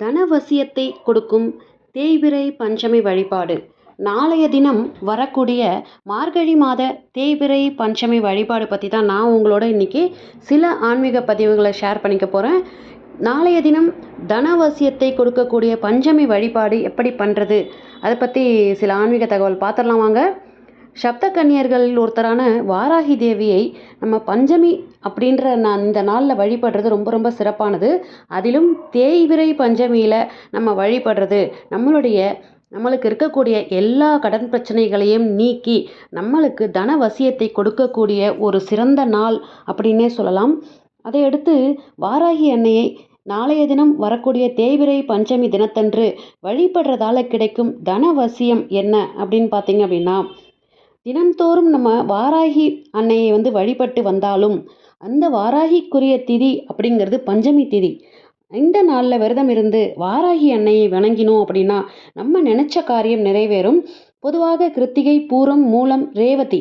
தனவசியத்தை கொடுக்கும் தேய்பிறை பஞ்சமி வழிபாடு. நாளைய தினம் வரக்கூடிய மார்கழி மாத தேய்பிறை பஞ்சமி வழிபாடு பற்றி தான் நான் உங்களோட இன்றைக்கி சில ஆன்மீக பதிவுகளை ஷேர் பண்ணிக்க போகிறேன் நாளைய தினம் தனவசியத்தை கொடுக்கக்கூடிய பஞ்சமி வழிபாடு எப்படி பண்ணுறது அதை பற்றி சில ஆன்மீக தகவல் பார்த்துடலாம் வாங்க. சப்த கன்னியர்களில் ஒருத்தரான வாராகி தேவியை நம்ம பஞ்சமி அப்படின்ற நான் இந்த நாளில் வழிபடுறது ரொம்ப ரொம்ப சிறப்பானது. அதிலும் தேய்விரை பஞ்சமியில் நம்ம வழிபடுறது. நம்மளுடைய நம்மளுக்கு இருக்கக்கூடிய எல்லா கடன் பிரச்சனைகளையும் நீக்கி நம்மளுக்கு தன வசியத்தை கொடுக்கக்கூடிய ஒரு சிறந்த நாள் அப்படின்னே சொல்லலாம். அதையடுத்து வாராகி அன்னையை நாளைய தினம் வரக்கூடிய தேய்விரை பஞ்சமி தினத்தன்று வழிபடுறதால கிடைக்கும் தனவசியம் என்ன அப்படின்னு பார்த்தீங்க அப்படின்னா தினந்தோறும் நம்ம வாராகி அன்னையை வந்து வழிபட்டு வந்தாலும் அந்த வாராகிக்குரிய திதி அப்படிங்கிறது பஞ்சமி திதி. இந்த நாளில் விரதம் இருந்து வாராகி அன்னையை வணங்கினோம் அப்படின்னா நம்ம நினச்ச காரியம் நிறைவேறும். பொதுவாக கிருத்திகை பூரம் மூலம் ரேவதி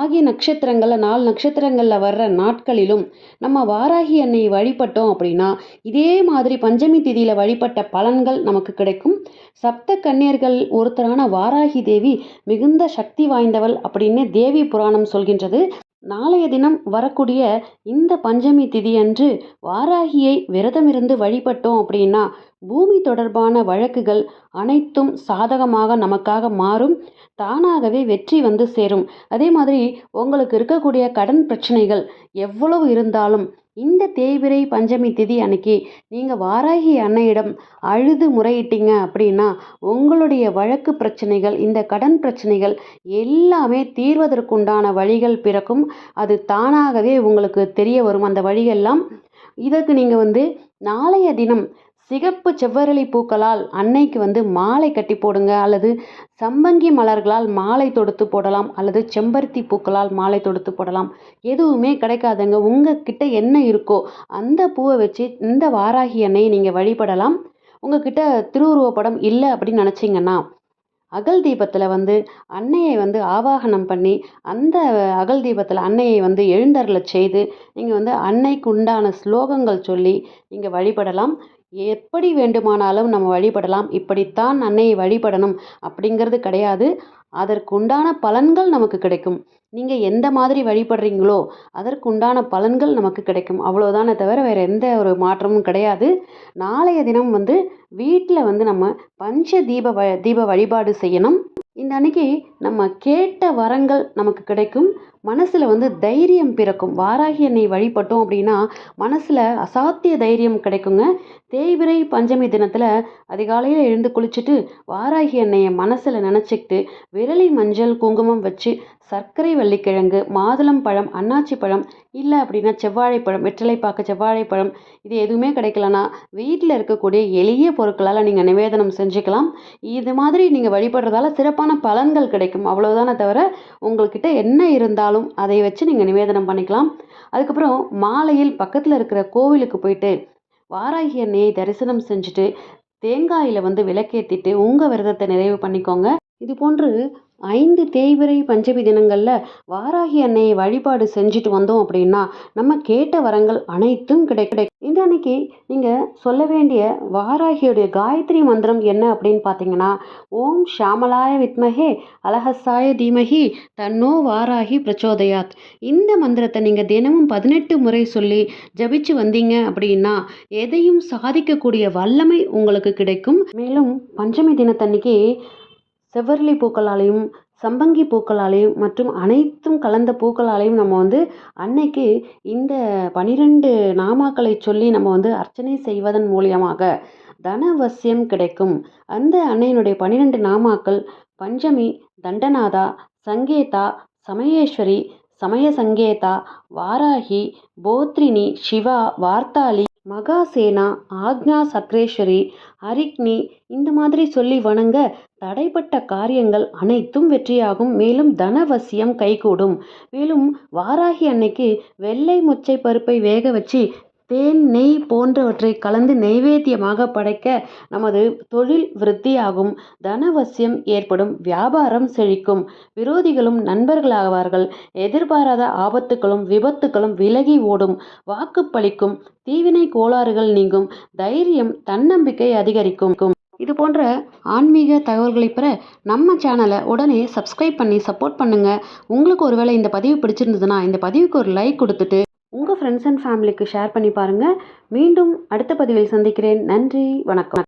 ஆகிய நட்சத்திரங்களில் நாலு நட்சத்திரங்களில் வர்ற நாட்களிலும் நம்ம வாராகி அன்னை வழிபட்டோம் அப்படின்னா இதே மாதிரி பஞ்சமி திதியில் வழிபட்ட பலன்கள் நமக்கு கிடைக்கும். சப்த கன்னியர்கள் ஒருத்தரான வாராகி தேவி மிகுந்த சக்தி வாய்ந்தவள் அப்படின்னு தேவி புராணம் சொல்கின்றது. நாளைய தினம் வரக்கூடிய இந்த பஞ்சமி திதியன்று வாராகியை விரதமிருந்து வழிபட்டோம் அப்படின்னா பூமி தொடர்பான வழக்குகள் அனைத்தும் சாதகமாக நமக்காக மாறும் தானாகவே வெற்றி வந்து சேரும். அதே மாதிரி உங்களுக்கு இருக்கக்கூடிய கடன் பிரச்சனைகள் எவ்வளவு இருந்தாலும் இந்த தேய்பிரை பஞ்சமி திதி அன்னைக்கு நீங்கள் வாராகி அன்னையிடம் அழுது முறையிட்டீங்க அப்படின்னா உங்களுடைய வழக்கு பிரச்சனைகள் இந்த கடன் பிரச்சனைகள் எல்லாமே தீர்வதற்குண்டான வழிகள் பிறக்கும். அது தானாகவே உங்களுக்கு தெரிய வரும். அந்த வழிகள்லாம் இதற்கு நீங்கள் வந்து நாளைய தினம் சிகப்பு செவ்வரளி பூக்களால் அன்னைக்கு வந்து மாலை கட்டி போடுங்க அல்லது சம்பங்கி மலர்களால் மாலை தொடுத்து போடலாம் அல்லது செம்பருத்தி பூக்களால் மாலை தொடுத்து போடலாம். எதுவுமே கிடைக்காதுங்க. உங்ககிட்ட என்ன இருக்கோ அந்த பூவை வச்சு இந்த வாராகி அன்னையை நீங்கள் வழிபடலாம். உங்ககிட்ட திருவுருவப்படம் இல்லை அப்படின்னு நினச்சிங்கன்னா அகல் தீபத்தில் வந்து அன்னையை வந்து ஆவாகனம் பண்ணி அந்த அகல் தீபத்தில் அன்னையை வந்து எழுந்தரில் செய்து நீங்கள் வந்து அன்னைக்கு உண்டான ஸ்லோகங்கள் சொல்லி நீங்கள் வழிபடலாம். எப்படி வேண்டுமானாலும் நம்ம வழிபடலாம். இப்படித்தான் அன்னையை வழிபடணும் அப்படிங்கிறது கிடையாது. அதற்குண்டான பலன்கள் நமக்கு கிடைக்கும். நீங்கள் எந்த மாதிரி வழிபடுறீங்களோ அதற்குண்டான பலன்கள் நமக்கு கிடைக்கும். அவ்வளோதானே தவிர வேறு எந்த ஒரு மாற்றமும் கிடையாது. நாளைய தினம் வந்து வீட்டில் வந்து நம்ம பஞ்ச தீப வ தீப வழிபாடு செய்யணும். இந்த அன்னைக்கு நம்ம கேட்ட வரங்கள் நமக்கு கிடைக்கும். மனசில் வந்து தைரியம் பிறக்கும். வாராகி அன்னை வழிபட்டோம் அப்படின்னா மனசில் அசாத்திய தைரியம் கிடைக்குங்க. தேய்பிரை பஞ்சமி தினத்தில் அதிகாலையில் எழுந்து குளிச்சுட்டு வாராகி அன்னையை மனசில் நினச்சிக்கிட்டு விரலி மஞ்சள் குங்குமம் வச்சு சர்க்கரை வள்ளிக்கிழங்கு மாதுளம் பழம் அன்னாச்சி பழம் இல்லை அப்படின்னா செவ்வாழைப்பழம் வெற்றிலைப்பாக்கு செவ்வாழைப்பழம் இது எதுவுமே கிடைக்கலனா வீட்டில் இருக்கக்கூடிய எளிய பொருட்களால் நீங்கள் நிவேதனம் செஞ்சுக்கலாம். இது மாதிரி நீங்கள் வழிபடுறதால சிறப்பான பலன்கள் கிடைக்கும். அவ்வளோதானே தவிர உங்கள்கிட்ட என்ன இருந்தாலும் அதை வச்சு நீங்கள் நிவேதனம் பண்ணிக்கலாம். அதுக்கப்புறம் மாலையில் பக்கத்தில் இருக்கிற கோவிலுக்கு போயிட்டு வாராகி எண்ணெயை தரிசனம் செஞ்சுட்டு தேங்காயில் வந்து விளக்கேற்றிட்டு உங்கள் விரதத்தை நிறைவு பண்ணிக்கோங்க. இது போன்று ஐந்து தேய்பிறை பஞ்சமி தினங்களில் வாராகி அன்னையை வழிபாடு செஞ்சுட்டு வந்தோம் அப்படின்னா நம்ம கேட்ட வரங்கள் அனைத்தும் கிடை இந்த அன்னைக்கு நீங்கள் சொல்ல வேண்டிய வாராகியுடைய காயத்ரி மந்திரம் என்ன அப்படின்னு பார்த்தீங்கன்னா ஓம் ஷாமலாய வித்மஹே அலஹசாய தீமஹி தன்னோ வாராகி பிரச்சோதயாத். இந்த மந்திரத்தை நீங்கள் தினமும் பதினெட்டு முறை சொல்லி ஜபிச்சு வந்தீங்க அப்படின்னா எதையும் சாதிக்கக்கூடிய வல்லமை உங்களுக்கு கிடைக்கும். மேலும் பஞ்சமி தினத்தன்னைக்கு செவ்வரளி பூக்களாலையும் சம்பங்கி பூக்களாலையும் மற்றும் அனைத்தும் கலந்த பூக்களாலையும் நம்ம வந்து அன்னைக்கு இந்த பனிரெண்டு நாமாக்களை சொல்லி நம்ம வந்து அர்ச்சனை செய்வதன் மூலியமாக தனவசியம் கிடைக்கும். அந்த அன்னையினுடைய பனிரெண்டு நாமாக்கள் பஞ்சமி தண்டநாதா சங்கேதா சமயேஸ்வரி சமய சங்கேதா வாராகி போத்ரினி சிவா வார்த்தாளி மகாசேனா ஆக்ஞா சக்ரேஸ்வரி ஹரிக்னி இந்த மாதிரி சொல்லி வணங்க தடைப்பட்ட காரியங்கள் அனைத்தும் வெற்றியாகும். மேலும் தனவசியம் கைகூடும். மேலும் வாராகி அன்னைக்கு வெள்ளை மொச்சை பருப்பை வேக வச்சு தேன் நெய் போன்றவற்றை கலந்து நைவேத்தியமாக படைக்க நமது தொழில் விருத்தியாகும். தனவசியம் ஏற்படும் வியாபாரம் செழிக்கும். விரோதிகளும் நண்பர்களாவார்கள். எதிர்பாராத ஆபத்துகளும் விபத்துகளும் விலகி ஓடும். வாக்குப்பளிக்கும் தீவினை கோளாறுகள் நீங்கும். தைரியம் தன்னம்பிக்கை அதிகரிக்கும். இது போன்ற ஆன்மீக தகவல்களை பெற நம்ம சேனலை உடனே சப்ஸ்கிரைப் பண்ணி சப்போர்ட் பண்ணுங்கள் உங்களுக்கு ஒருவேளை இந்த பதிவு பிடிச்சிருந்ததுன்னா இந்த பதிவுக்கு ஒரு லைக் கொடுத்துட்டு உங்கள் ஃப்ரெண்ட்ஸ் அண்ட் ஃபேமிலிக்கு ஷேர் பண்ணி பாருங்கள் மீண்டும் அடுத்த பதிவில் சந்திக்கிறேன். நன்றி வணக்கம்.